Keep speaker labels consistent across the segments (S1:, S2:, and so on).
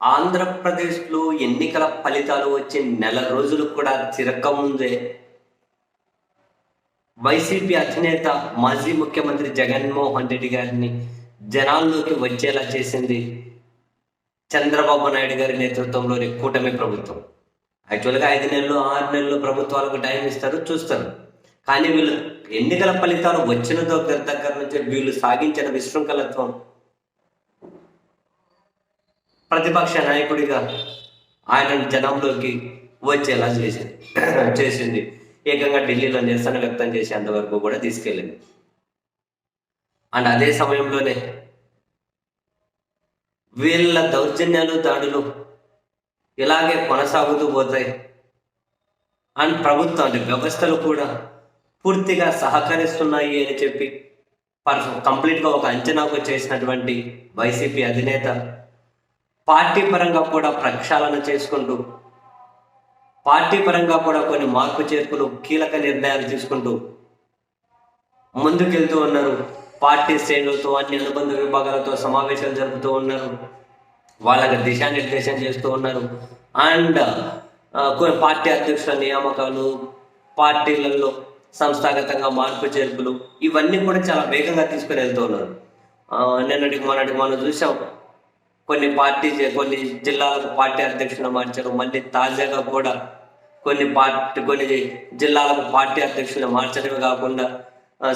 S1: ఆంధ్రప్రదేశ్లో ఎన్నికల ఫలితాలు వచ్చే నెల రోజులు కూడా తిరగకముందే వైసీపీ అధినేత మాజీ ముఖ్యమంత్రి జగన్మోహన్ రెడ్డి గారిని జనాల్లోకి వచ్చేలా చేసింది చంద్రబాబు నాయుడు గారి నేతృత్వంలోని కూటమి ప్రభుత్వం. యాక్చువల్గా ఐదు నెలలు ఆరు నెలలు ప్రభుత్వాలకు టైం ఇస్తారు చూస్తారు. కానీ వీళ్ళు ఎన్నికల ఫలితాలు వచ్చిన దగ్గర దగ్గర నుంచి వీళ్ళు సాగించిన విశృంఖలత్వం ప్రతిపక్ష నాయకుడిగా ఆయన జనంలోకి వచ్చేలా చేసింది చేసింది. ఏకంగా ఢిల్లీలో నిరసన వ్యక్తం చేసేంత వరకు కూడా తీసుకెళ్ళింది. అండ్ అదే సమయంలోనే వీళ్ళ దౌర్జన్యాలు దాడులు ఇలాగే కొనసాగుతూ పోతాయి. అండ్ ప్రభుత్వం అంటే వ్యవస్థలు కూడా పూర్తిగా సహకరిస్తున్నాయి అని చెప్పి పర్ కంప్లీట్గా ఒక అంచనాకు చేసినటువంటి వైసీపీ అధినేత పార్టీ పరంగా కూడా ప్రక్షాళన చేసుకుంటూ పార్టీ పరంగా కూడా కొన్ని మార్పు చేర్పులు కీలక నిర్ణయాలు తీసుకుంటూ ముందుకెళ్తూ ఉన్నారు. పార్టీ శ్రేణులతో అన్ని అనుబంధ విభాగాలతో సమావేశాలు జరుపుతూ ఉన్నారు. వాళ్ళకి దిశానిర్దేశం చేస్తూ ఉన్నారు. అండ్ కొన్ని పార్టీ అధ్యక్షుల నియామకాలు పార్టీలలో సంస్థాగతంగా మార్పు చేర్పులు ఇవన్నీ కూడా చాలా వేగంగా తీసుకుని వెళ్తూ ఉన్నారు. నిన్నటికి మొన్నటికి మనం చూసాం. కొన్ని పార్టీ కొన్ని జిల్లాలకు పార్టీ అధ్యక్షులు మార్చారు. మళ్ళీ తాజాగా కూడా కొన్ని పార్టీ కొన్ని జిల్లాలకు పార్టీ అధ్యక్షులు మార్చడమే కాకుండా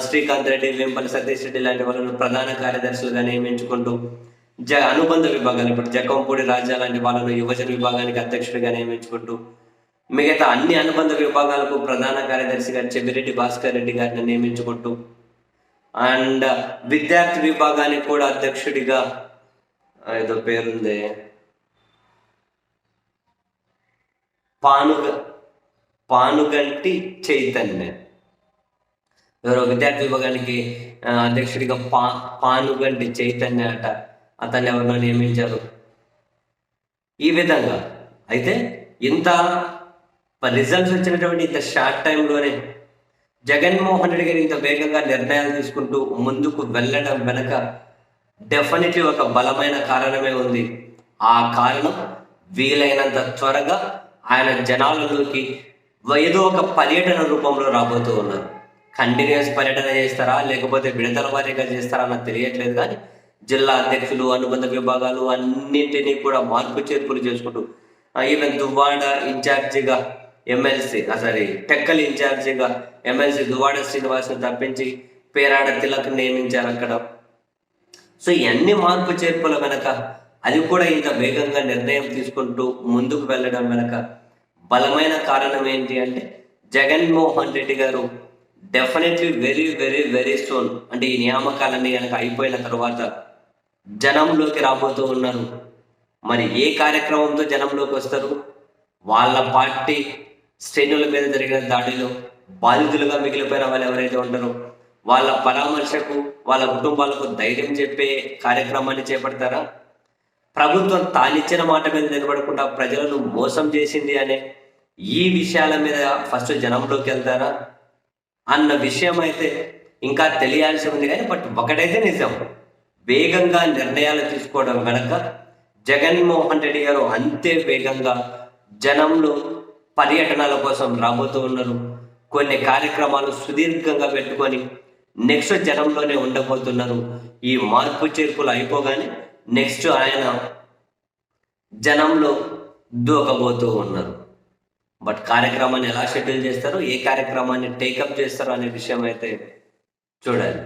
S1: శ్రీకాంత్ రెడ్డి వెంపల్లి సతీష్ రెడ్డి లాంటి వాళ్ళను ప్రధాన కార్యదర్శులుగా నియమించుకుంటూ జ అనుబంధ విభాగాలు ఇప్పుడు జకంపూడి రాజా లాంటి వాళ్ళను యువజన విభాగానికి అధ్యక్షుడిగా నియమించుకుంటూ మిగతా అన్ని అనుబంధ విభాగాలకు ప్రధాన కార్యదర్శిగా చెవిరెడ్డి భాస్కర్ రెడ్డి గారిని నియమించుకుంటూ అండ్ విద్యార్థి విభాగానికి కూడా అధ్యక్షుడిగా ఏదో పేరుంది. పానుగ పానుగంటి చైతన్య. ఎవరో విద్యార్థి విభాగానికి అధ్యక్షుడిగా పా పానుగంటి చైతన్య అట. అతన్ని ఎవరినో నియమించారు. ఈ విధంగా అయితే ఇంత రిజల్ట్స్ వచ్చినటువంటి ఇంత షార్ట్ టైంలోనే జగన్మోహన్ రెడ్డి గారు ఇంత వేగంగా నిర్ణయాలు తీసుకుంటూ ముందుకు వెళ్ళడం వెనక డెఫినెట్లీ ఒక బలమైన కారణమే ఉంది. ఆ కారణం వీలైనంత త్వరగా ఆయన జనాలలోకి ఏదో ఒక పర్యటన రూపంలో రాబోతూ ఉన్నారు. కంటిన్యూస్ పర్యటన చేస్తారా? లేకపోతే విడతల వారీగా చేస్తారా? నాకు తెలియట్లేదు కానీ జిల్లా అధ్యక్షులు అనుబంధ విభాగాలు అన్నింటినీ కూడా మార్పు చేర్పులు చేసుకుంటూ ఈవెన్ దువ్వాడ ఇన్ఛార్జిగా ఎమ్మెల్సీ సారీ టెక్కల్ ఇన్ఛార్జిగా ఎమ్మెల్సీ దువ్వాడ శ్రీనివాస్ని తప్పించి పేరాడ తిలక్ నియమించారు అక్కడ. సో ఇవన్నీ మార్పు చేర్పుల వెనక అది కూడా ఇంత వేగంగా నిర్ణయం తీసుకుంటూ ముందుకు వెళ్ళడం వెనక బలమైన కారణం ఏంటి అంటే జగన్మోహన్ రెడ్డి గారు definitely very very very soon అంటే ఈ నియామకాలన్నీ కనుక అయిపోయిన తర్వాత జనంలోకి రాబోతూ ఉన్నారు. మరి ఏ కార్యక్రమంతో జనంలోకి వస్తారు? వాళ్ళ పార్టీ శ్రేణుల మీద జరిగిన దాడిలో బాధితులుగా మిగిలిపోయిన వాళ్ళు ఎవరైతే ఉంటారో వాళ్ళ పరామర్శకు వాళ్ళ కుటుంబాలకు ధైర్యం చెప్పే కార్యక్రమాన్ని చేపడతారా? ప్రభుత్వం తానిచ్చిన మాట మీద నిలబడకుండా ప్రజలను మోసం చేసింది అనే ఈ విషయాల మీద ఫస్ట్ జనంలోకి వెళ్తారా? అన్న విషయం అయితే ఇంకా తెలియాల్సి ఉంది కానీ బట్ ఒకటైతే నిజం. వేగంగా నిర్ణయాలు తీసుకోవడం వెనక జగన్మోహన్ రెడ్డి గారు అంతే వేగంగా జనంలో పర్యటనల కోసం రాబోతూ ఉన్నారు. కొన్ని కార్యక్రమాలు సుదీర్ఘంగా పెట్టుకొని నెక్స్ట్ జనంలోనే ఉండబోతున్నారు. ఈ మార్పు చేర్పులు అయిపోగానే నెక్స్ట్ ఆయన జనంలో దూకబోతూ ఉన్నారు. బట్ కార్యక్రమాన్ని ఎలా షెడ్యూల్ చేస్తారో ఏ కార్యక్రమాన్ని టేకప్ చేస్తారో అనే విషయం అయితే చూడాలి.